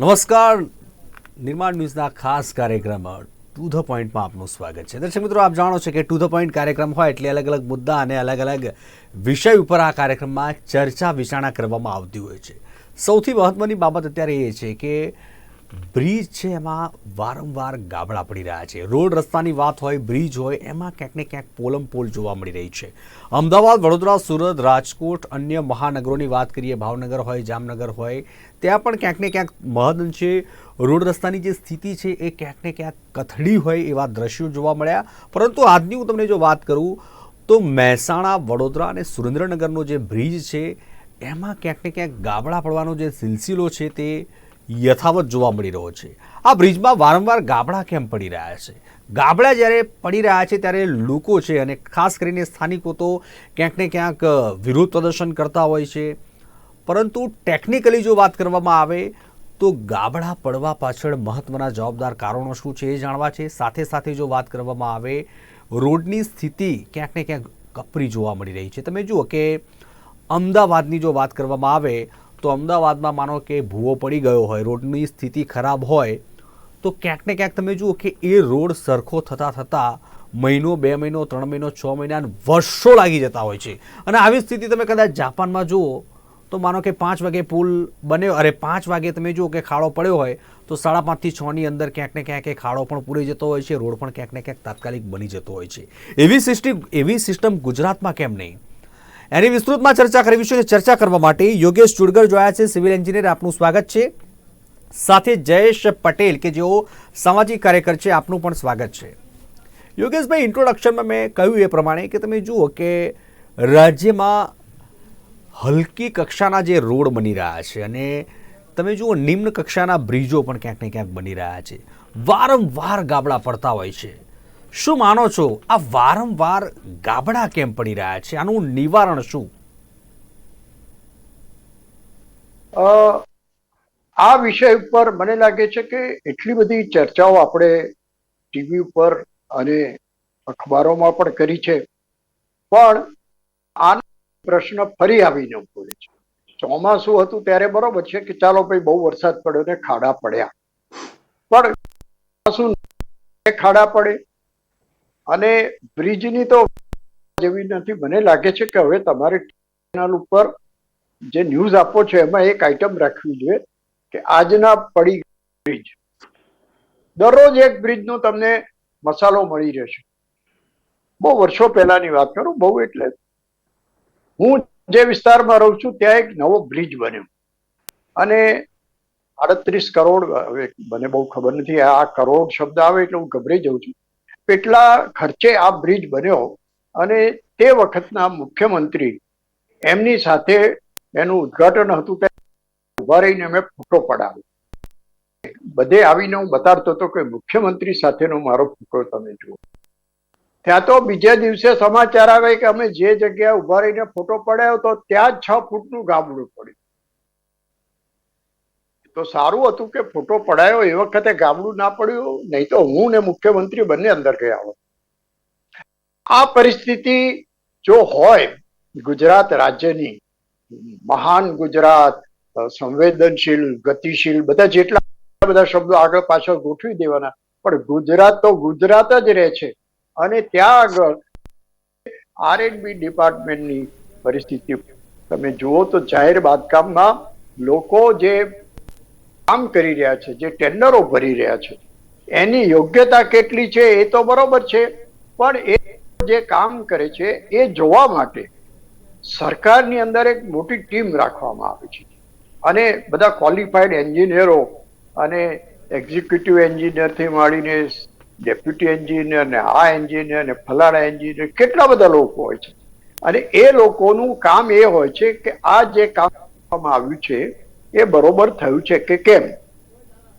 નમસ્કાર. નિર્માણ ન્યૂઝના ખાસ કાર્યક્રમ ટુ ધ પોઈન્ટમાં આપનું સ્વાગત છે. દર્શક મિત્રો, આપ જાણો છો કે ટુ ધ પોઈન્ટ કાર્યક્રમ હોય એટલે અલગ અલગ મુદ્દા અને અલગ અલગ વિષય ઉપર આ કાર્યક્રમમાં ચર્ચા વિચારણા કરવામાં આવતી હોય છે. સૌથી મહત્વની બાબત અત્યારે એ છે કે બ્રિજ છે એમાં વારંવાર ગાબડા પડી રહ્યા છે. રોડ રસ્તાની વાત હોય, બ્રિજ હોય, એમાં ક્યાંક ને ક્યાંક પોલમ પોલ જોવા મળી રહી છે. અમદાવાદ, વડોદરા, સુરત, રાજકોટ અન્ય મહાનગરોની વાત કરીએ, ભાવનગર હોય, જામનગર હોય, ત્યાં પણ ક્યાંક ને ક્યાંક મહદઅંશે રોડ રસ્તાની જે સ્થિતિ છે એ ક્યાંક ને ક્યાંક કથળી હોય એવા દ્રશ્યો જોવા મળ્યા. પરંતુ આજની હું તમને જો વાત કરું, તો મહેસાણા, વડોદરા અને સુરેન્દ્રનગરનો જે બ્રિજ છે, એમાં ક્યાંક ને ક્યાંક ગાબડા પડવાનો જે સિલસિલો છે તે યથાવત જોવા મળી રહ્યો છે. આ બ્રિજમાં વારંવાર ગાબડા કેમ પડી રહ્યા છે? ગાબડા જ્યારે પડી રહ્યા છે ત્યારે લોકો છે અને ખાસ કરીને સ્થાનિકો તો ક્યાંક ને ક્યાંક વિરોધ પ્રદર્શન કરતા હોય છે. પરંતુ ટેકનિકલી જો વાત કરવામાં આવે, તો ગાબડા પડવા પાછળ મહત્ત્વના જવાબદાર કારણો શું છે એ જાણવા છે. સાથે સાથે જો વાત કરવામાં આવે, રોડની સ્થિતિ ક્યાંક ને ક્યાંક કપરી જોવા મળી રહી છે. તમે જુઓ કે અમદાવાદની જો વાત કરવામાં આવે તો અમદાવાદમાં માનો કે ભૂવો પડી ગયો હોય, રોડની સ્થિતિ ખરાબ હોય, તો ક્યાંક ને ક્યાંક તમે જુઓ કે એ રોડ સરખો થતાં થતાં મહિનો, બે મહિનો, ત્રણ મહિનો, છ મહિના વર્ષો લાગી જતા હોય છે. અને આવી સ્થિતિ તમે કદાચ જાપાનમાં જુઓ, તો માનો કે પાંચ વાગે પુલ બન્યો, અરે પાંચ વાગે તમે જુઓ કે ખાડો પડ્યો હોય, તો સાડા પાંચથી છની અંદર ક્યાંક ને ક્યાંક એ ખાડો પણ પૂરી જતો હોય છે, રોડ પણ ક્યાંક ને ક્યાંક તાત્કાલિક બની જતો હોય છે. એવી સિસ્ટમ એવી સિસ્ટમ ગુજરાતમાં કેમ નહીં? એની વિસ્તૃતમાં ચર્ચા કરવી છે ચર્ચા કરવા માટે યોગેશ ચુડગર જોયા છે. સિવિલ એન્જિનિયર, આપનું સ્વાગત છે. સાથે જયેશ પટેલ, કે જેઓ સામાજિક કાર્યકર છે, આપનું પણ સ્વાગત છે. યોગેશભાઈ ઇન્ટ્રોડક્શનમાં મેં કહ્યું એ પ્રમાણે કે તમે જુઓ કે રાજ્યમાં હલકી કક્ષાના જે રોડ બની રહ્યા છે અને તમે જુઓ નિમ્ન કક્ષાના બ્રિજો પણ ક્યાંક ને ક્યાંક બની રહ્યા છે. વારંવાર ગાબડા પડતા હોય છે. શું માનો છો? આ વારંવાર ગાબડા કેમ પડી રહ્યા છે? આનું નિવારણ શું? આ વિષય ઉપર મને લાગે છે કે એટલી બધી ચર્ચાઓ આપણે ટીવી ઉપર અને અખબારોમાં પણ કરી છે. પણ આનો પ્રશ્ન ફરી આવીને ઊભો છે. ચોમાસું હતું ત્યારે બરોબર છે કે ચાલો ભાઈ બહુ વરસાદ પડ્યો ને ખાડા પડ્યા. પણ ખાડા પડે અને બ્રિજની તો જેવી નથી, મને લાગે છે કે હવે તમારે ચેનલ ઉપર જે ન્યૂઝ આપો છો, એમાં એક આઈટમ રાખવી જોઈએ કે આજના પડી બ્રિજ. દરરોજ એક બ્રિજનો તમને મસાલો મળી રહેશે. બહુ વર્ષો પહેલાની વાત કરું, બહુ એટલે હું જે વિસ્તારમાં રહું છું, ત્યાં એક નવો બ્રિજ બન્યો. અને આડત્રીસ કરોડ, હવે મને બહુ ખબર નથી, આ કરોડ શબ્દ આવે એટલે હું ગભરાઈ જાઉં છું. એટલા ખર્ચે આ બ્રિજ બન્યો અને તે વખતના મુખ્યમંત્રી એમની સાથે એનું ઉદ્ઘાટન હતું ત્યારે ઊભા રહીને મેં ફોટો પડાવ્યો. બધે આવીને હું બતાડતો હતો કે મુખ્યમંત્રી સાથેનો મારો ફોટો તમે જુઓ. ત્યાં તો બીજા દિવસે સમાચાર આવે કે અમે જે જગ્યાએ ઊભા રહીને ફોટો પડાયો તો ત્યાં જ છ ફૂટનું ગાબડું પડ્યું. તો સારું હતું કે ફોટો પડાયો એ વખતે ગામડું ના પડ્યું, નહીં તો હું ને મુખ્યમંત્રી બંને અંદર ગયા હોત આ પરિસ્થિતિ જો હોય, ગુજરાત રાજ્યની, મહાન ગુજરાત સંવેદનશીલ, ગતિશીલ, બધા જેટલા બધા શબ્દો આગળ પાછળ ગોઠવી દેવાના, પણ ગુજરાત તો ગુજરાત જ રહે છે. અને ત્યાં આગળ આર એન્ડ બી ડિપાર્ટમેન્ટની પરિસ્થિતિ, તમે જુઓ તો જાહેર બાંધકામમાં લોકો જે કામ કરી રહ્યા છે, જે ટેન્ડરો ભરી રહ્યા છે. એની યોગ્યતા કેટલી છે એ તો બરોબર છે, પણ એ જે કામ કરે છે એ જોવા માટે સરકારની અંદર એક મોટી ટીમ રાખવામાં આવી છે. અને બધા ક્વોલિફાઈડ એન્જિનિયરો અને એક્ઝિક્યુટિવ એન્જિનિયરથી માંડીને ડેપ્યુટી એન્જિનિયર ને આ એન્જિનિયર ને ફલાણા એન્જિનિયર કેટલા બધા લોકો હોય છે. અને એ લોકોનું કામ એ હોય છે કે આ જે કામ કરવામાં આવ્યું છે એ બરોબર થયું છે કે કેમ?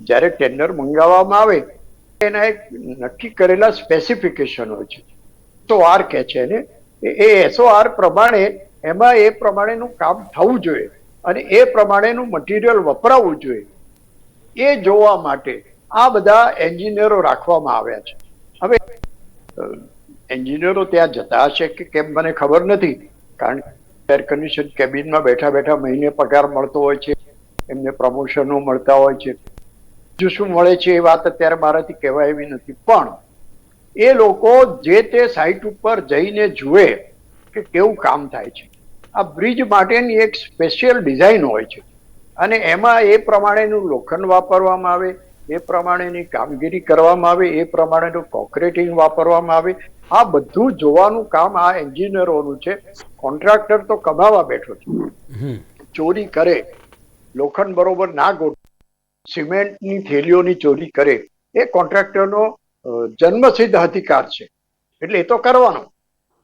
જ્યારે ટેન્ડર મંગાવવામાં આવે, એના એક નક્કી કરેલા સ્પેસિફિકેશન હોય છે. તો આર કહે છે એને એ એસઓઆર પ્રમાણે એમાં એ પ્રમાણેનું કામ થવું જોઈએ અને એ પ્રમાણેનું મટીરિયલ વપરાવવું જોઈએ. એ જોવા માટે આ બધા એન્જિનિયરો રાખવામાં આવ્યા છે. હવે એન્જિનિયરો ત્યાં જતા હશે કે કેમ મને ખબર નથી. કારણ કે એર કન્ડિશન કેબિનમાં બેઠા બેઠા મહિને પગાર મળતો હોય છે. એમને પ્રમોશનો મળતા હોય છે. જો શું મળે છે એ વાત અત્યારે મારાથી કહેવાય એવી નથી. પણ એ લોકો જે તે સાઇટ ઉપર જઈને જુએ કે કેવું કામ થાય છે. આ બ્રિજ માટેની એક સ્પેશિયલ ડિઝાઇન હોય છે. અને એમાં એ પ્રમાણેનું લોખંડ વાપરવામાં આવે એ પ્રમાણેની કામગીરી કરવામાં આવે એ પ્રમાણેનું કોન્ક્રીટિંગ વાપરવામાં આવે. આ બધું જોવાનું કામ આ એન્જિનિયરોનું છે. કોન્ટ્રાક્ટર તો કમાવા બેઠો છે. ચોરી કરે. લોખંડ બરોબર ના ગોઠવે સિમેન્ટની થેલીઓની ચોરી કરે. એ કોન્ટ્રાક્ટરનો જન્મસિદ્ધ અધિકાર છે. એટલે એ તો કરવાનો.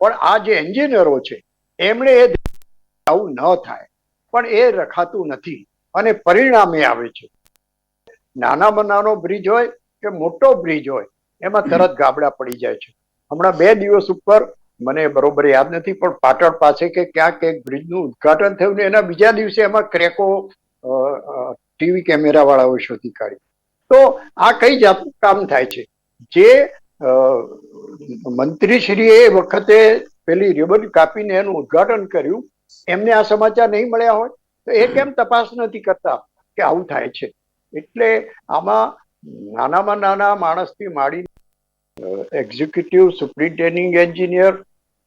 પણ આ જે એન્જિનિયરો છે, એમણે એ આવું ન થાય. પણ એ રખાતું નથી. અને પરિણામે આવે છે. નાનામાં નાનો બ્રિજ હોય કે મોટો બ્રિજ હોય, એમાં તરત ગાબડા પડી જાય છે. હમણાં બે દિવસ ઉપર, મને બરોબર યાદ નથી, પણ પાટણ પાસે કે ક્યાંક એક બ્રિજનું ઉદ્ઘાટન થયું ને એના બીજા દિવસે એમાં ક્રેકો ટીવી કેમેરા વાળાઓ શોધી કાઢી તો આ કઈ જાતનું કામ થાય છે. જે મંત્રીશ્રીએ એ વખતે પેલી રિબન કાપીને એનું ઉદ્ઘાટન કર્યું. એમને આ સમાચાર નહીં મળ્યા હોય, તો એ કેમ તપાસ નથી કરતા કે આવું થાય છે? એટલે આમાં નાનામાં નાના માણસથી માંડીને એક્ઝિક્યુટિવ સુપ્રિન્ટેન્ડિંગ એન્જિનિયર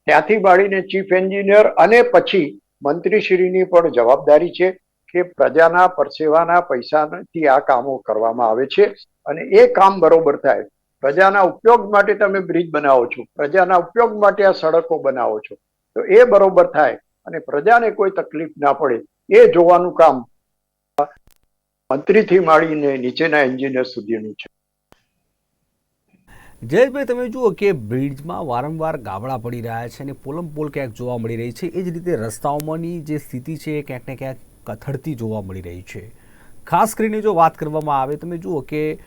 ત્યાંથી માંડીને ચીફ એન્જિનિયર અને પછી મંત્રીશ્રીની પણ જવાબદારી છે. કે પ્રજાના પરસેવાના પૈસાથી આ કામો કરવામાં આવે છે અને એ કામ બરોબર થાય. પ્રજાના ઉપયોગ માટે તમે બ્રિજ બનાવો છો, પ્રજાના ઉપયોગ માટે આ સડકો બનાવો છો, તો એ બરોબર થાય અને પ્રજાને કોઈ તકલીફ ના પડે એ જોવાનું કામ મંત્રીથી માંડીને નીચેના એન્જિનિયર સુધીનું છે. જયેશભાઈ, તમે જુઓ કે બ્રિજમાં વારંવાર ગાબડા પડી રહ્યા છે અને પોલમ પોલ ક્યાંક જોવા મળી રહી છે. એ જ રીતે રસ્તાઓમાંની જે સ્થિતિ છે એ ક્યાંક ને ક્યાંક કથળતી જોવા મળી રહી છે. ખાસ કરીને જો વાત કરવામાં આવે તમે જુઓ કે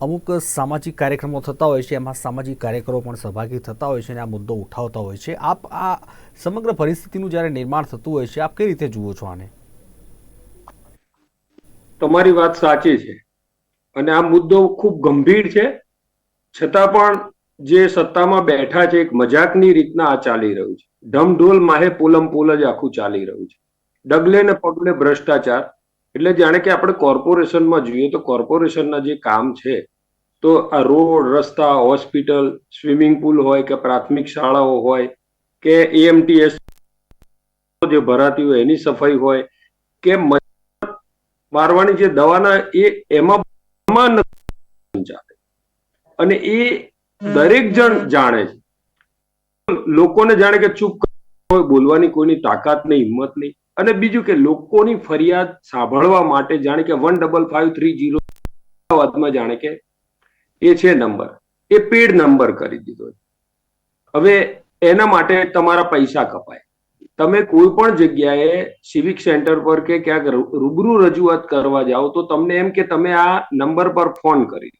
અમુક સામાજિક કાર્યક્રમો થતા હોય છે, એમાં સામાજિક કાર્યકરો પણ સહભાગી થતા હોય છે અને આ મુદ્દો ઉઠાવતા હોય છે. આપ આ સમગ્ર પરિસ્થિતિનું જ્યારે નિર્માણ થતું હોય છે, આપ કઈ રીતે જુઓ છો આને? તમારી વાત સાચી છે. અને આ મુદ્દો ખૂબ ગંભીર છે. છતાં પણ જે સત્તામાં બેઠા છે, એક મજાકની રીતના આ ચાલી રહ્યું છે. ઢમઢોલ માહે પોલમ પોલ જ આખું ચાલી રહ્યું છે. ડગલે ને પગલે ભ્રષ્ટાચાર. એટલે જાણે કે આપણે કોર્પોરેશનમાં જોઈએ તો કોર્પોરેશનના જે કામ છે તો આ રોડ રસ્તા હોસ્પિટલ સ્વિમિંગ પુલ હોય કે પ્રાથમિક શાળાઓ હોય કે એએમટીએસ જે ભરાતી હોય એની સફાઈ હોય કે મારવાની જે દવાના એ એમાં ચાલે. અને એ દરેક જણ જાણે છે. લોકોને જાણે કે ચૂપ હોય બોલવાની કોઈની તાકાત નહીં હિંમત નહીં. અને બીજું કે લોકોની ફરિયાદ સાંભળવા માટે જાણે કે one double five three zero અમદાવાદમાં જાણે કે એ છે નંબર. એ પેડ નંબર કરી દીધો હવે એના માટે તમારા પૈસા કપાય. તમે કોઈ પણ જગ્યાએ સિવિક સેન્ટર પર કે ક્યાંક રૂબરૂ રજૂઆત કરવા જાઓ તો તમને એમ કે તમે આ નંબર પર ફોન કરી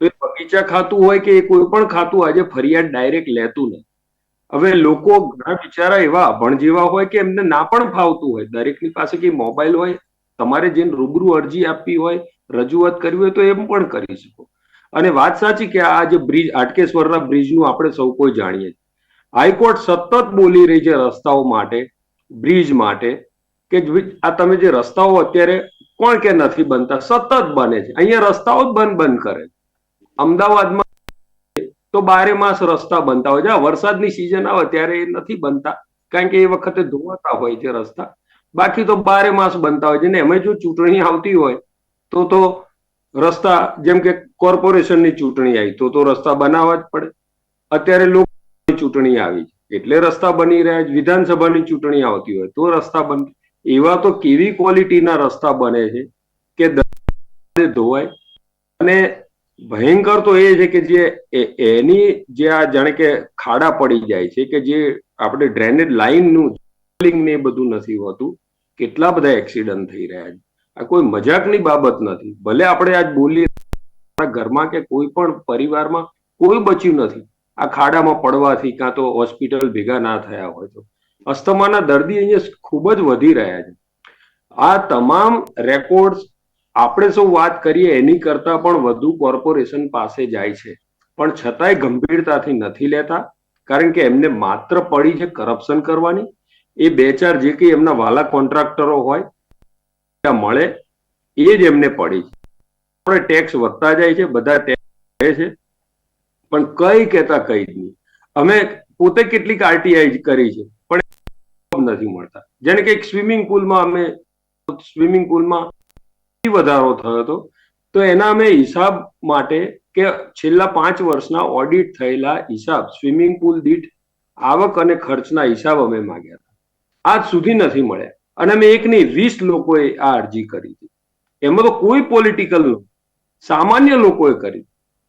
તો બગીચા ખાતું હોય કે એ કોઈ પણ ખાતું આજે ફરિયાદ ડાયરેક્ટ લેતું નથી. હવે લોકો ઘણા બિચારા એવા અભણ જેવા હોય કે એમને ના પણ ફાવતું હોય. દરેકની પાસે કે મોબાઈલ હોય, તમારે જેને રૂબરૂ અરજી આપવી હોય, રજૂઆત કરવી હોય તો એમ પણ કરી શકો. અને વાત સાચી કે આ જે બ્રિજ આટકેશ્વરના બ્રિજનું આપણે સૌ કોઈ જાણીએ છીએ. હાઈકોર્ટ સતત બોલી રહી છે રસ્તાઓ માટે, બ્રિજ માટે, કે આ તમે જે રસ્તાઓ અત્યારે કોણ કે નથી બનતા, સતત બને છે. અહીંયા રસ્તાઓ જ બંધ બંધ કરે. અમદાવાદમાં તો બારે માસ રસ્તા બનતા હોય. છે આ વરસાદની સિઝન આવે ત્યારે એ નથી બનતા. કારણ કે એ વખતે ધોવાતા હોય છે રસ્તા. બાકી તો બારે માસ બનતા હોય છે. ને એમાં જો ચૂંટણી આવતી હોય, તો તો રસ્તા, જેમ કે કોર્પોરેશનની ચૂંટણી આવી, તો તો રસ્તા બનાવવા જ પડે. અત્યારે લોકોની ચૂંટણી આવી એટલે રસ્તા બની રહ્યા છે. વિધાનસભાની ચૂંટણી આવતી હોય, તો રસ્તા બન, એવા તો કેવી ક્વોલિટીના રસ્તા બને છે કે ધોવાય. અને ભયંકર તો એ છે કે જે એની જે આ જાણે કે ખાડા પડી જાય છે કે જે આપણે ડ્રેનેજ લાઈનનું ને બધું નથી હોતું, કેટલા બધા એક્સિડન્ટ થઈ રહ્યા છે. આ કોઈ મજાકની બાબત નથી. ભલે આપણે આજ બોલીએ ઘરમાં કે કોઈ પણ પરિવારમાં કોઈ બચ્યું નથી. આ ખાડામાં પડવાથી કાં તો હોસ્પિટલ ભેગા ના થયા હોય તો. અસ્થમાના દર્દી અહીંયા ખૂબ જ વધી રહ્યા છે. આ તમામ રેકોર્ડ આપણે સૌ વાત કરીએ, એની કરતા પણ વધુ કોર્પોરેશન પાસે જાય છે. પણ છતાંય ગંભીરતાથી નથી લેતા, કારણ કે એમને માત્ર પડી છે કરપ્શન કરવાની. એ બે ચાર જે કંઈ એમના વાલા કોન્ટ્રાક્ટરો હોય ત્યાં મળે, એ જ એમને પડી છે. ટેક્સ વધતા જાય છે, બધા ટેક્સ છે, પણ કઈ કહેતા કઈ જ નહીં. અમે પોતે કેટલીક આરટીઆઈ કરી છે, પણ નથી મળતા. જેને કે સ્વિમિંગ પુલમાં અમે સ્વિમિંગ પુલમાં વધારો થયો હતો. તો એના અમે હિસાબ માટે કે છેલ્લા પાંચ વર્ષના ઓડિટ થયેલા હિસાબ સ્વિમિંગ પુલ દીઠ આવક અને ખર્ચના હિસાબ અમે માગ્યા હતા. આજ સુધી નથી મળ્યા. અને અમે એક નહીં વીસ લોકોએ આ અરજી કરી હતી. એમાં તો કોઈ પોલિટિકલ સામાન્ય લોકોએ કરી.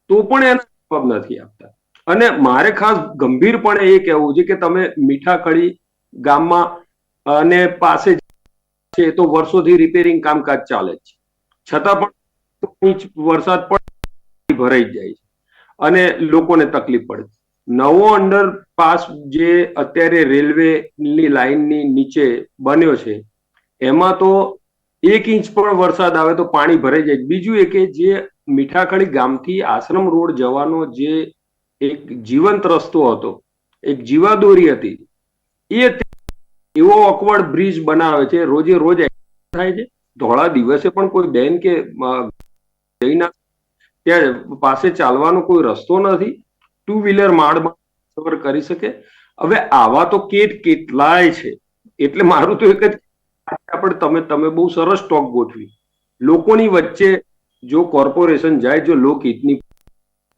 તો પણ એના જવાબ નથી આપતા. અને મારે ખાસ ગંભીરપણે એ કહેવું છે કે તમે મીઠા કડી ગામમાં અને પાસે છે તો વર્ષોથી રિપેરિંગ કામકાજ ચાલે છે. છતાં પણ ઇંચ વરસાદ પણ ભરાઈ જાય છે. અને લોકોને તકલીફ પડે નવો અંડરપાસ જે અત્યારે રેલવે ની લાઈનની નીચે બન્યો છે, એમાં તો એક ઇંચ પણ વરસાદ આવે તો પાણી ભરાઈ જાય. બીજું એ કે જે મીઠાખડી ગામથી આશ્રમ રોડ જવાનો જે એક જીવંત રસ્તો હતો, એક જીવાદોરી હતી, એ એવો ઓકવર્ડ બ્રિજ બનાવે છે, રોજે રોજ થાય છે. ધોળા દિવસે પણ કોઈ બેન કે જઈ ના ત્યાં પાસે ચાલવાનો કોઈ રસ્તો નથી? ટુ વ્હીલર માળમાં સફર કરી શકે? હવે આવા તો કેટ કેટલાય છે. એટલે મારું તો એક જ આપણે તમે તમે બહુ સરસ સ્ટોક ગોઠવી. લોકોની વચ્ચે જો કોર્પોરેશન જાય, જો લોકહિતની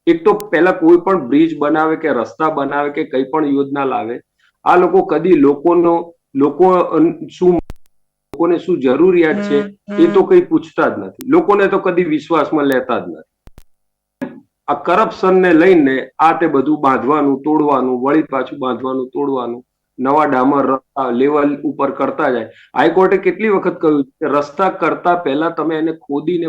એક તો પહેલા કોઈ પણ બ્રિજ બનાવે કે રસ્તા બનાવે કે કઈ પણ યોજના લાવે, આ લોકો કદી લોકોનો, લોકો શું લોકોને શું જરૂરિયાત છે એ તો કઈ પૂછતા જ નથી. લોકોને તો કદી વિશ્વાસમાં લેતા જ નથી. આ કરપ્શન ને લઈને આ તે બધું બાંધવાનું તોડવાનું વળી પાછું બાંધવાનું તોડવાનું નવા ડામર લેવલ ઉપર કરતા જાય. હાઈકોર્ટે કેટલી વખત કહ્યું કે રસ્તા કરતા પહેલા તમે એને ખોદીને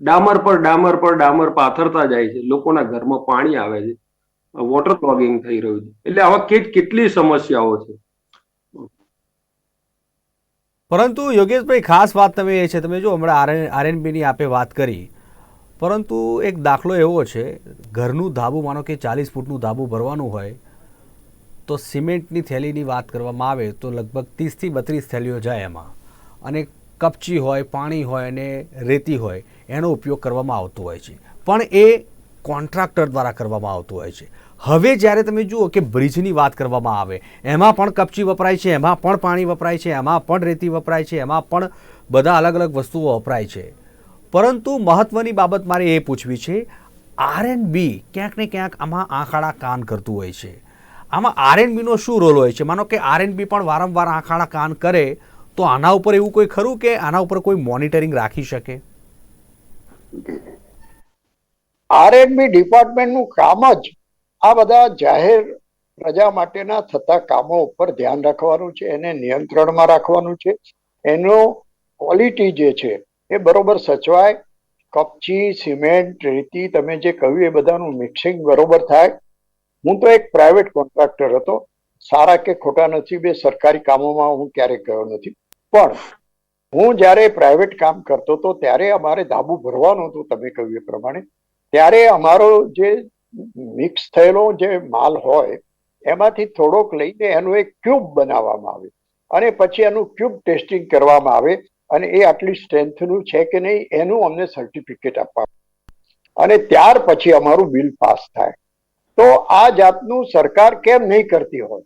ડામર પર ડામર પર ડામર પાથરતા જાય છે. લોકોના ઘરમાં પાણી આવે છે. વોટર પ્લોગિંગ થઈ રહ્યું છે. એટલે આવા કેટ કેટલી સમસ્યાઓ છે. પરંતુ યોગેશભાઈ, ખાસ વાત તમે એ છે, તમે જો હમણાં આર આરએનબીની આપે વાત કરી, પરંતુ એક દાખલો એવો છે, ઘરનું ધાબું માનો કે ચાલીસ ફૂટનું ધાબુ ભરવાનું હોય, તો સિમેન્ટની થેલીની વાત કરવામાં આવે તો લગભગ ત્રીસથી બત્રીસ થેલીઓ જાય એમાં. અને કપચી હોય, પાણી હોય અને રેતી હોય, એનો ઉપયોગ કરવામાં આવતો હોય છે. પણ એ કોન્ટ્રાક્ટર દ્વારા કરવામાં આવતું હોય છે. હવે જ્યારે તમે જુઓ કે બ્રિજની વાત કરવામાં આવે, એમાં પણ કપચી વપરાય છે, એમાં પણ પાણી વપરાય છે, એમાં પણ રેતી વપરાય છે, એમાં પણ બધા અલગ અલગ વસ્તુઓ વપરાય છે. પરંતુ મહત્વની બાબત મારે એ પૂછવી છે આર એન બી ક્યાંક ને ક્યાંક આમાં આંખાળા કાન કરતું હોય છે. આમાં આર એન્ડ બીનો શું રોલ હોય છે? માનો કે આર એન્ડ બી પણ વારંવાર આંખાળા કાન કરે, તો આના ઉપર એવું કોઈ ખરું કે આના ઉપર કોઈ મોનિટરિંગ રાખી શકે? આરએનબી ડિપાર્ટમેન્ટનું કામ જ આ બધા જાહેર પ્રજા માટેના થતા કામો ઉપર ધ્યાન રાખવાનું છે, એને નિયંત્રણમાં રાખવાનું છે. એનો ક્વોલિટી જે છે, એ બરોબર સચવાય. કપચી, સિમેન્ટ, રેતી, તમે જે કહ્યું એ બધાનું મિક્સિંગ બરોબર થાય. હું તો એક પ્રાઇવેટ કોન્ટ્રાક્ટર હતો. સારા કે ખોટા નથી બે સરકારી કામોમાં હું ક્યારેક ગયો નથી. પણ હું જ્યારે પ્રાઇવેટ કામ કરતો હતો ત્યારે અમારે ધાબુ ભરવાનું હતું, તમે કહ્યું એ પ્રમાણે. ત્યારે અમારો જે મિક્સ થયેલો જે માલ હોય, એમાંથી થોડોક લઈને એનું એક ક્યુબ બનાવવામાં આવે અને પછી એનું ક્યુબ ટેસ્ટિંગ કરવામાં આવે અને એ આટલી સ્ટ્રેન્થનું છે કે નહીં, એનું અમને સર્ટિફિકેટ આપવા અને ત્યાર પછી અમારું બિલ પાસ થાય. તો આ જાતનું સરકાર કેમ નહીં કરતી હોય?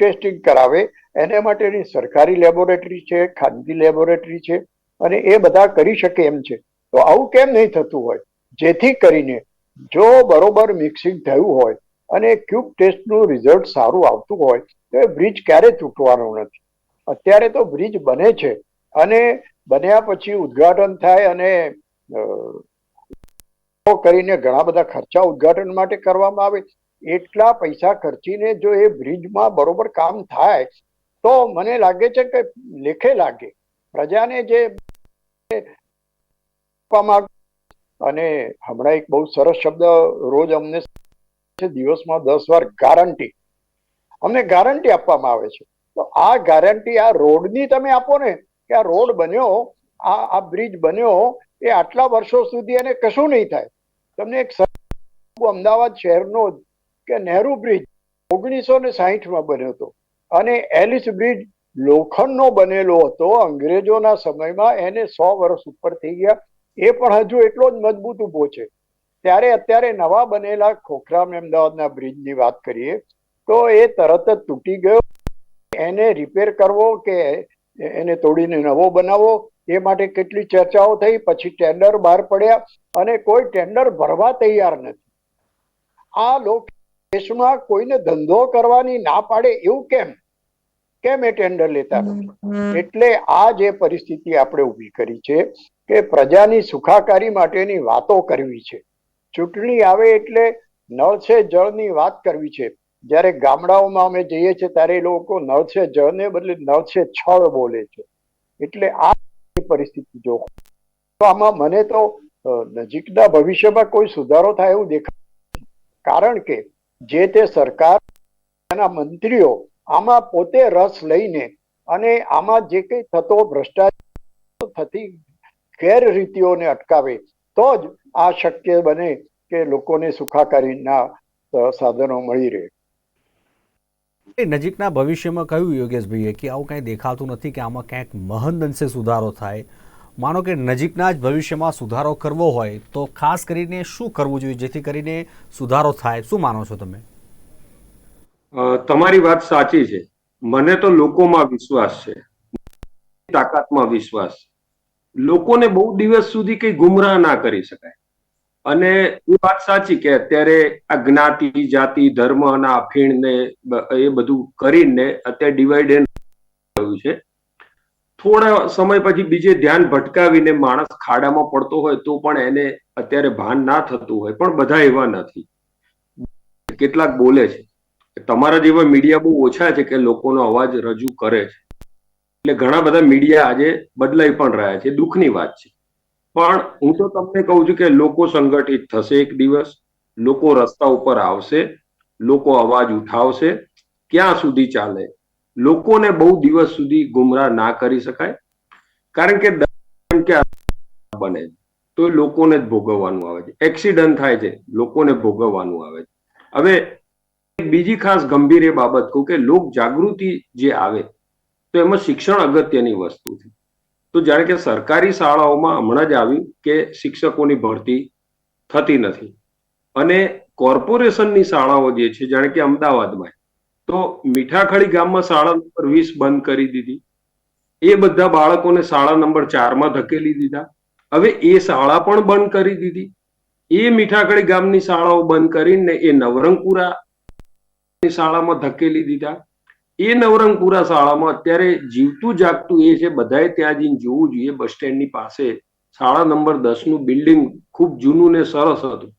ટેસ્ટિંગ કરાવે, એને માટેની સરકારી લેબોરેટરી છે, ખાનગી લેબોરેટરી છે, અને એ બધા કરી શકે એમ છે. તો આવું કેમ નહીં થતું હોય? જેથી કરીને જો બરોબર મિક્સિંગ થયું હોય અને ક્યુબ ટેસ્ટનું રિઝલ્ટ સારું આવતું હોય, તો એ બ્રિજ ક્યારેય તૂટવાનો નથી. અત્યારે તો બ્રિજ બને છે અને બન્યા પછી ઉદઘાટન થાય અને કરીને ઘણા બધા ખર્ચા ઉદ્ઘાટન માટે કરવામાં આવે. એટલા પૈસા ખર્ચીને જો એ બ્રિજમાં બરોબર કામ થાય, તો મને લાગે છે કે લેખે લાગે. પ્રજાને જે અને હમણાં એક બહુ સરસ શબ્દ રોજ અમને દિવસમાં દસ વાર ગારંટી અમને ગારંટી આપવામાં આવે છે. તો આ ગારંટી આ રોડની તમે આપો ને કે આ રોડ બન્યો, આ આ બ્રિજ બન્યો, એ આટલા વર્ષો સુધી એને કશું નહીં થાય. તમને એક અમદાવાદ શહેરનો કે નહેરુ બ્રિજ ઓગણીસો ને સાહીઠમાં બન્યો હતો. અને એલિસ બ્રિજ લોખંડનો બનેલો હતો. અંગ્રેજોના સમયમાં એને સો વર્ષ ઉપર થઈ ગયા. એ પણ હજુ એટલો જ મજબૂત ઊભો છે. ત્યારે અત્યારે નવા બનેલા ખોખરામ અમદાવાદના બ્રિજની વાત કરીએ તો એ તરત જ તૂટી ગયો. એને રિપેર કરવો કે એને તોડીને નવો બનાવવો એ માટે કેટલી ચર્ચાઓ થઈ. પછી ટેન્ડર બહાર પડ્યા અને કોઈ ટેન્ડર ભરવા તૈયાર નથી. આ લોક દેશમાં કોઈને ધંધો કરવાની ના પાડે એવું કેમ? કેમ એ ટેન્ડર લેતા નથી? એટલે આ જે પરિસ્થિતિ આપણે ઊભી કરી છે કે પ્રજાની સુખાકારી માટેની વાતો કરવી છે. ચૂંટણી આવે એટલે નળ છે જળની વાત કરવી છે. જ્યારે ગામડાઓમાં અમે જઈએ છીએ ત્યારે એ લોકો નળ છે જળને બદલે નળ છે છળ બોલે છે. એટલે આ પરિસ્થિતિ જો આમાં મને તો નજીકના ભવિષ્યમાં કોઈ સુધારો થાય એવું દેખાય કારણ કે જે તે સરકાર એના મંત્રીઓ આમાં પોતે રસ લઈને અને આમાં જે કંઈ થતો ભ્રષ્ટાચાર થતી ગેરરીતિઓને અટકાવે તો જ આ શક્ય બને કે લોકોને સુખાકારીના સાધનો મળી રહે. એ નજીકના ભવિષ્યમાં કહ્યું યોગેશભાઈએ કે આવું કંઈ દેખાતું નથી કે આમાં ક્યાંક મહદ અંશે સુધારો થાય. માનો કે નજીકના જ ભવિષ્યમાં સુધારો કરવો હોય તો ખાસ કરીને શું કરવું જોઈએ જેથી કરીને સુધારો થાય? શું માનો છો તમે? તમારી વાત સાચી છે. મને તો લોકોમાં વિશ્વાસ છે. તાકાતમાં વિશ્વાસ છે. લોકોને બહુ દિવસ સુધી કઈ ગુમરાહ ના કરી શકાય. અને એ વાત સાચી કે અત્યારે આ જ્ઞાતિ, જાતિ, ધર્મ ના અફીણ ને એ બધું કરીને અત્યારે ડિવાઈડ થયું છે. થોડા સમય પછી બીજે ધ્યાન ભટકાવીને માણસ ખાડામાં પડતો હોય તો પણ એને અત્યારે ભાન ના થતું હોય. પણ બધા એવા નથી. કેટલાક બોલે છે તમારા જેવા મીડિયા બહુ ઓછા છે કે લોકોનો અવાજ રજૂ કરે છે. એટલે ઘણા બધા મીડિયા આજે બદલાઈ પણ રહ્યા છે, દુઃખની વાત છે. પણ હું તો તમને કહું છું કે લોકો સંગઠિત થશે એક દિવસ, લોકો રસ્તા ઉપર આવશે, લોકો અવાજ ઉઠાવશે, ક્યાં સુધી ચાલે? લોકોને બહુ દિવસ સુધી ગુમરાહ ના કરી શકાય, કારણ કે બને? તો લોકોને જ ભોગવવાનું આવે છે. એક્સિડન્ટ થાય છે, લોકોને ભોગવવાનું આવે છે. હવે બીજી ખાસ ગંભીર એ બાબત કહું કે લોક જાગૃતિ જે આવે તો એમાં શિક્ષણ અગત્યની વસ્તુ છે. તો જાણે કે સરકારી શાળાઓમાં હમણાં જ આવ્યું કે શિક્ષકોની ભરતી થતી નથી. અને કોર્પોરેશનની શાળાઓ જે છે, જાણે કે અમદાવાદમાં, તો મીઠાખડી ગામમાં શાળા નંબર વીસ બંધ કરી દીધી. એ બધા બાળકોને શાળા નંબર ચારમાં ધકેલી દીધા. હવે એ શાળા પણ બંધ કરી દીધી. એ મીઠાખડી ગામની શાળાઓ બંધ કરીને એ નવરંગપુરા શાળામાં ધકેલી દીધા. એ નવરંગપુરા શાળામાં અત્યારે જીવતું જાગતું એ છે, બધાએ ત્યાં જઈને જોવું જોઈએ. બસ સ્ટેન્ડની પાસે શાળા નંબર દસનું બિલ્ડિંગ ખૂબ જૂનું ને સરસ હતું.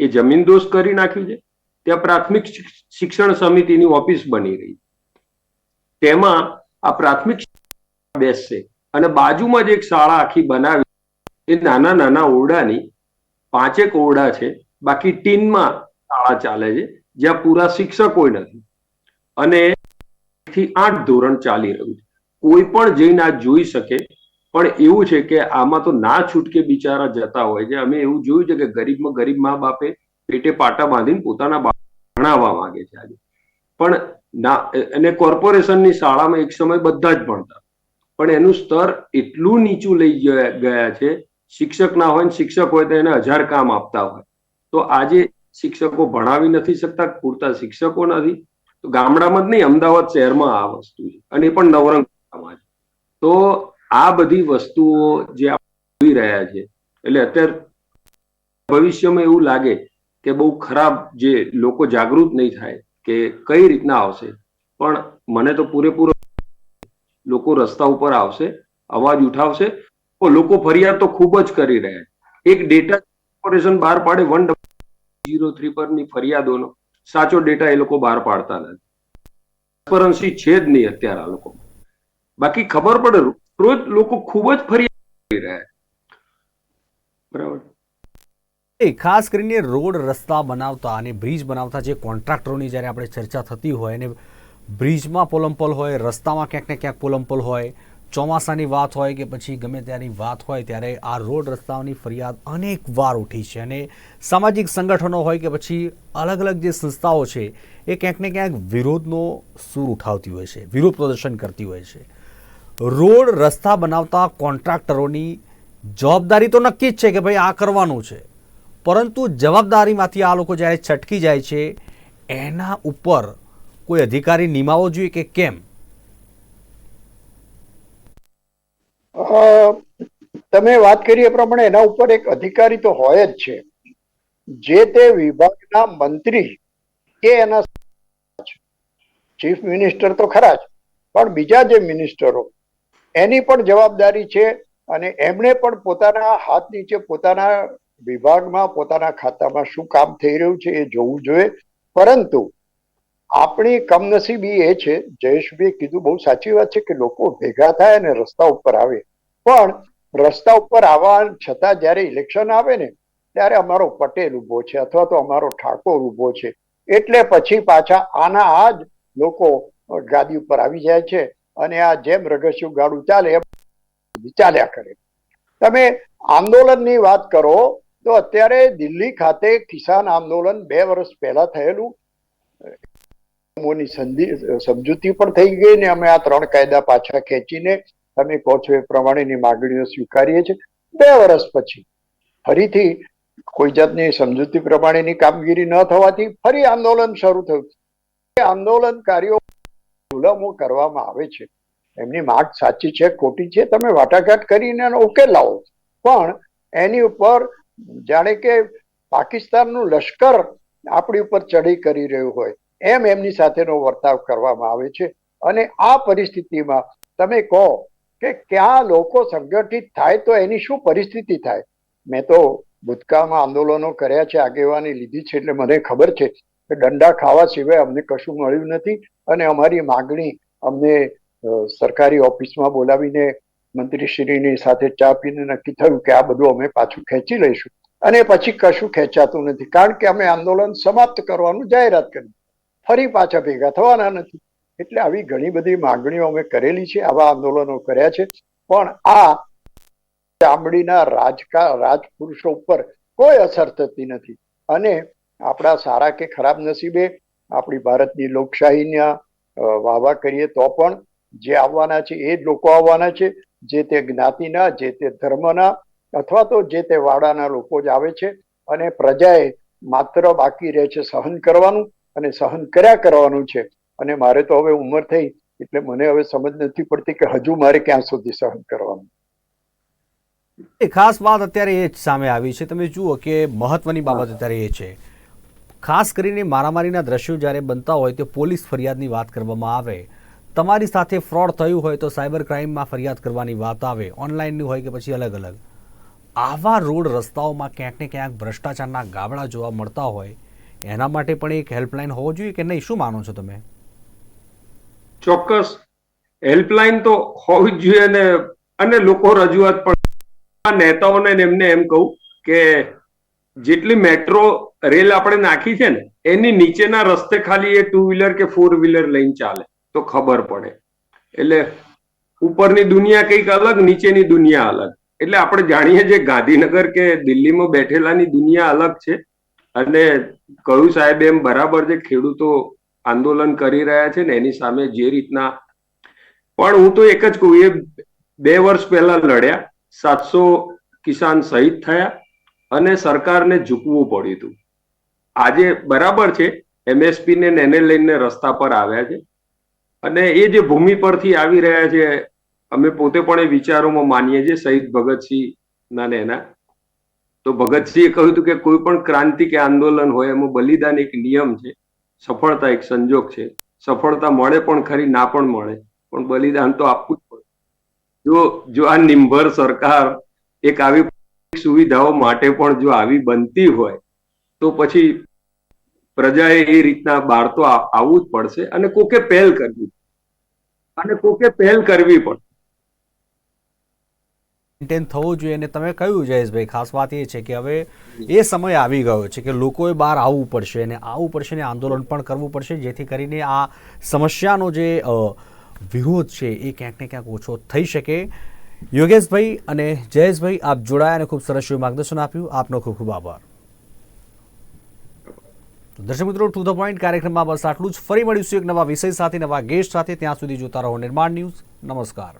એ જમીન કરી નાખ્યું છે. ત્યાં પ્રાથમિક શિક્ષણ સમિતિની ઓફિસ બની રહી. તેમાં આ પ્રાથમિક બેસશે અને બાજુમાં જ એક શાળા આખી બનાવી. એ નાના નાના ઓરડાની પાંચેક ઓરડા છે. બાકી ટીનમાં શાળા ચાલે છે, જ્યાં પૂરા શિક્ષકો નથી. અને થી આઠ ધોરણ ચાલી રહ્યું છે. કોઈ પણ જઈને આ જોઈ શકે, પણ એવું છે કે આમાં તો ના છૂટકે બિચારા જતા હોય છે. અમે એવું જોયું છે કે ગરીબમાં ગરીબ મા બાપે પેટે પાટા બાંધીને પોતાના ભણાવવા માંગે છે આજે. પણ ના અને કોર્પોરેશનની શાળામાં એક સમય બધા જ ભણતા. પણ એનું સ્તર એટલું નીચું લઈ ગયા છે. શિક્ષક ના હોય ને શિક્ષક હોય તો એને હજાર કામ આપતા હોય. તો આજે શિક્ષકો ભણાવી નથી શકતા, પૂરતા શિક્ષકો નથી. તો ગામડામાં જ નહીં, અમદાવાદ શહેરમાં આ વસ્તુ છે. અને એ પણ નવરંગપુરામાં છે. તો આ બધી વસ્તુઓ જે જોઈ રહ્યા છે, એટલે અત્યારે ભવિષ્યમાં એવું લાગે કે બહુ ખરાબ જે લોકો જાગૃત નહીં થાય કે કઈ રીતના આવશે. પણ મને તો પૂરેપૂરો લોકો રસ્તા ઉપર આવશે, અવાજ ઉઠાવશે. લોકો ફરિયાદ તો ખૂબ જ કરી રહ્યા છે. એક ડેટા કોર્પોરેશન બહાર પાડે વન જીરો થ્રી પરની ફરિયાદોનો. સાચો ડેટા એ લોકો બહાર પાડતા નથી. ટ્રાન્સપરન્સી છે જ નહીં અત્યારે આ લોકો બાકી ખબર પડે, રોજ લોકો ખૂબ જ ફરી રહ્યા બરાબર? એ ખાસ કરીને રોડ રસ્તા બનાવતા અને બ્રિજ બનાવતા જે કોન્ટ્રાક્ટરોની જ્યારે આપણે ચર્ચા થતી હોય અને બ્રિજમાં પોલમપલ હોય, રસ્તામાં ક્યાંક ને ક્યાંક પોલમપલ હોય ચોમાસાની વાત હોય કે પછી ગમે ત્યાંની વાત હોય ત્યારે આ રોડ રસ્તાઓની ફરિયાદ અનેક વાર ઉઠી છે અને સામાજિક સંગઠનો હોય કે પછી અલગ અલગ જે સંસ્થાઓ છે, એ ક્યાંક ને ક્યાંક વિરોધનો સૂર ઉઠાવતી હોય છે, વિરોધ પ્રદર્શન કરતી હોય છે. રોડ રસ્તા બનાવતા કોન્ટ્રાક્ટરોની જવાબદારી તો નક્કી જ છે કે ભાઈ આ કરવાનું છે. પરંતુ જવાબદારીમાંથી આ લોકો જ્યારે છટકી જાય છે, એના ઉપર કોઈ અધિકારી નિમાવો જોઈએ કે કેમ? તમે વાત કરી એ પ્રમાણે એના ઉપર એક અધિકારી તો હોય જ છે. જે તે વિભાગના મંત્રી કે એના ચીફ મિનિસ્ટર તો ખરા જ, પણ બીજા જે મિનિસ્ટરો, એની પણ જવાબદારી છે અને એમણે પણ પોતાના હાથ નીચે પોતાના વિભાગમાં, પોતાના ખાતામાં શું કામ થઈ રહ્યું છે એ જોવું જોઈએ. પરંતુ આપણી કમનસીબી એ છે જયેશભાઈ કીધું બહુ સાચી વાત છે કે લોકો ભેગા થાય અને રસ્તા ઉપર આવે. પણ રસ્તા ઉપર આવવા છતાં જ્યારે ઇલેક્શન આવે ને, ત્યારે અમારો પટેલ ઊભો છે અથવા તો અમારો ઠાકોર ઊભો છે. એટલે પછી પાછા આના આ જ લોકો ગાદી ઉપર આવી જાય છે અને આ જેમ રગસ્યું ગાડું ચાલે એમ ચાલ્યા કરે. તમે આંદોલનની વાત કરો તો અત્યારે દિલ્હી ખાતે કિસાન આંદોલન બે વર્ષ પહેલા થયેલું. ની સંધિ, સમજૂતી પણ થઈ ગઈ ને અમે આ ત્રણ કાયદા પાછા ખેંચીને તમે કહો છો એ પ્રમાણેની માગણીઓ સ્વીકારીએ છીએ. બે વર્ષ પછી ફરીથી કોઈ જાતની સમજૂતી પ્રમાણેની કામગીરી ન થવાથી ફરી આંદોલન શરૂ થયું. આંદોલનકારીઓ ગુલામો કરવામાં આવે છે. એમની માગ સાચી છે, ખોટી છે, તમે વાટાઘાટ કરીને એનો ઉકેલ લાવો. પણ એની ઉપર જાણે કે પાકિસ્તાનનું લશ્કર આપણી ઉપર ચડી કરી રહ્યું હોય. એમ એમની સાથેનો વર્તાવ કરવામાં આવે છે. અને આ પરિસ્થિતિમાં તમે કહો કે ક્યાં લોકો સંગઠિત થાય તો એની શું પરિસ્થિતિ થાય? મેં તો ભૂતકાળમાં આંદોલનો કર્યા છે, આગેવાની લીધી છે, એટલે મને ખબર છે કે દંડા ખાવા સિવાય અમને કશું મળ્યું નથી. અને અમારી માગણી અમને સરકારી ઓફિસમાં બોલાવીને મંત્રીશ્રીની સાથે ચા પીને નક્કી થયું કે આ બધું અમે પાછું ખેંચી લઈશું. અને પછી કશું ખેંચાતું નથી. કારણ કે અમે આંદોલન સમાપ્ત કરવાનું જાહેરાત કરી. ફરી પાછા ભેગા થવાના નથી. એટલે આવી ઘણી બધી માંગણીઓ અમે કરેલી છે, આવા આંદોલનો કર્યા છે. પણ આ ચામડીના રાજકા, રાજપુરુષો ઉપર કોઈ અસર થતી નથી. અને આપણા સારા કે ખરાબ નસીબે આપણી ભારતની લોકશાહીના વાવા કરીએ તો પણ જે આવવાના છે, એ જ લોકો આવવાના છે. જે તે જ્ઞાતિના, જે તે ધર્મના અથવા તો જે તે વાડાના લોકો જ આવે છે. અને પ્રજાએ માત્ર બાકી રહે છે સહન કરવાનું અને સહન કર્યા કરવાનું છે. અને મારે તો હવે ઉંમર થઈ એટલે મને હવે સમજ નથી પડતી કે હજુ મારે ક્યાં સુધી સહન કરવાનું. એ ખાસ વાત અત્યારે એ જ સામે આવી છે. તમે જુઓ કે મહત્વની બાબત અત્યારે એ છે. ખાસ કરીને મારામારીના દ્રશ્યો જ્યારે બનતા હોય તો પોલીસ ફરિયાદની વાત કરવામાં આવે. તમારી સાથે ફ્રોડ થયું હોય તો સાયબર ક્રાઇમમાં ફરિયાદ કરવાની વાત આવે. ઓનલાઈનની હોય કે પછી અલગ અલગ આવા રોડ રસ્તાઓમાં ક્યાંક ને ક્યાંક ભ્રષ્ટાચારના ગાબડા જોવા મળતા હોય. એના માટે પણ એક હેલ્પલાઇન હોવો જોઈએ કે નહીં? શું માનો છો તમે? ચોક્કસ. હેલ્પલાઇન તો હોવી જ જોઈએ ને અને લોકો રજૂઆત પણ નેતાઓને એમને એમ કહું કે જેટલી મેટ્રો રેલ આપણે નાખી છે ને, એની નીચેના રસ્તે ખાલી એ ટુ વ્હીલર કે ફોર વ્હીલર લઈને ચાલે, તો ખબર પડે. એટલે ઉપરની દુનિયા કંઈક અલગ, નીચેની દુનિયા અલગ. એટલે આપણે જાણીએ છીએ ગાંધીનગર કે દિલ્હીમાં બેઠેલાની દુનિયા અલગ છે. અને કહ્યું સાહેબ એમ બરાબર છે, ખેડૂતો આંદોલન કરી રહ્યા છે ને એની સામે જે રીતના? પણ હું તો એક જ કહું, એ બે વર્ષ પહેલા લડ્યા, સાતસો કિસાન શહીદ થયા અને સરકારને ઝૂકવું પડ્યું હતું. આજે બરાબર છે, એમએસપી ને એને લઈને રસ્તા પર આવ્યા છે. અને એ જે ભૂમિ પરથી આવી રહ્યા છે, અમે પોતે પણ એ વિચારોમાં માનીએ છીએ, શહીદ ભગતસિંહ ના ને એના. તો ભગતસિંહે કહ્યું હતું કે કોઈ પણ ક્રાંતિ કે આંદોલન હોય, એમાં બલિદાન એક નિયમ છે. સફળતા એક સંજોગ છે. સફળતા મળે પણ ખરી, ના પણ મળે. પણ બલિદાન તો આપવું જ પડે. જો જો આ નિંભર સરકાર એક આવી સુવિધાઓ માટે પણ જો આવી બનતી હોય, તો પછી પ્રજાએ એ રીતના બહાર તો આવવું જ પડશે અને કોકે પહેલ કરવી. અને કોકે પહેલ કરવી પડે મેન્ટેન થવું જોઈએ અને તમે કહ્યું, જયેશભાઈ, ખાસ વાત એ છે કે હવે એ સમય આવી ગયો છે કે લોકોએ બહાર આવવું પડશે અને આવવું પડશે ને આંદોલન પણ કરવું પડશે, જેથી કરીને આ સમસ્યાનો જે વિરોધ છે એ ક્યાંક ને ક્યાંક ઓછો થઈ શકે. યોગેશભાઈ અને જયેશભાઈ, આપ જોડાયા અને ખૂબ સરસ એવું માર્ગદર્શન આપ્યું. આપનો ખૂબ ખૂબ આભાર. દર્શક મિત્રો ટુ ધ પોઈન્ટ કાર્યક્રમમાં બસ આટલું જ. ફરી મળીશું એક નવા વિષય સાથે, નવા ગેસ્ટ સાથે. ત્યાં સુધી જોતા રહો નિર્માણ ન્યૂઝ. નમસ્કાર.